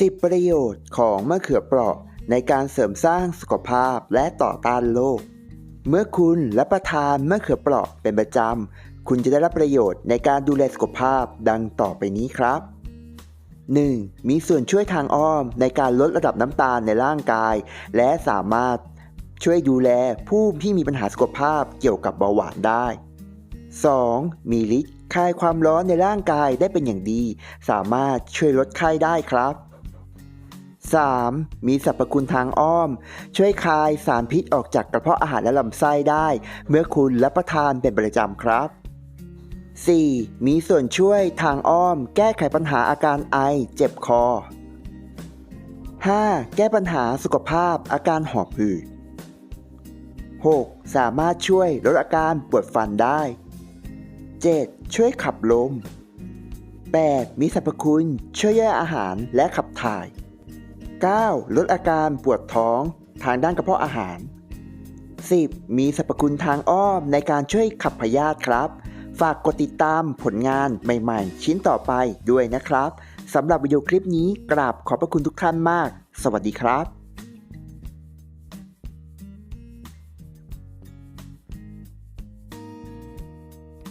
10 ประโยชน์ของมะเขือเปราะในการเสริมสร้างสุขภาพและต่อต้านโรค เมื่อคุณรับประทานมะเขือเปราะเป็นประจำ คุณจะได้รับประโยชน์ในการดูแลสุขภาพดังต่อไปนี้ครับ 1. มีส่วนช่วยทางอ้อมในการลดระดับน้ำตาลในร่างกาย และสามารถช่วยดูแลผู้ที่มีปัญหาสุขภาพเกี่ยวกับเบาหวานได้ 2. มีฤทธิ์คลายความร้อนในร่างกายได้เป็นอย่างดี สามารถช่วยลดไข้ได้ครับ 3. มีสรรพคุณทางอ้อม ช่วยคายสารพิษออกจากกระเพาะอาหารและลำไส้ได้ เมื่อคุณรับประทานเป็นประจำครับ 4. มีส่วนช่วยทางอ้อม แก้ไขปัญหาอาการไอ เจ็บคอ 5. แก้ปัญหาสุขภาพอาการหอบหืด 6. สามารถช่วยลดอาการปวดฟันได้ 7. ช่วยขับลม 8. มีสรรพคุณช่วยย่อยอาหารและขับถ่าย 9. ลดอาการปวดท้องทางด้านกระเพาะอาหาร 10. มีสรรพคุณทางอ้อมในการช่วยขับพยาธิครับ ฝากกดติดตามผลงานใหม่ๆ ชิ้นต่อไปด้วยนะครับสำหรับวิดีโอคลิปนี้กราบขอบพระคุณทุกท่านมาก สวัสดีครับ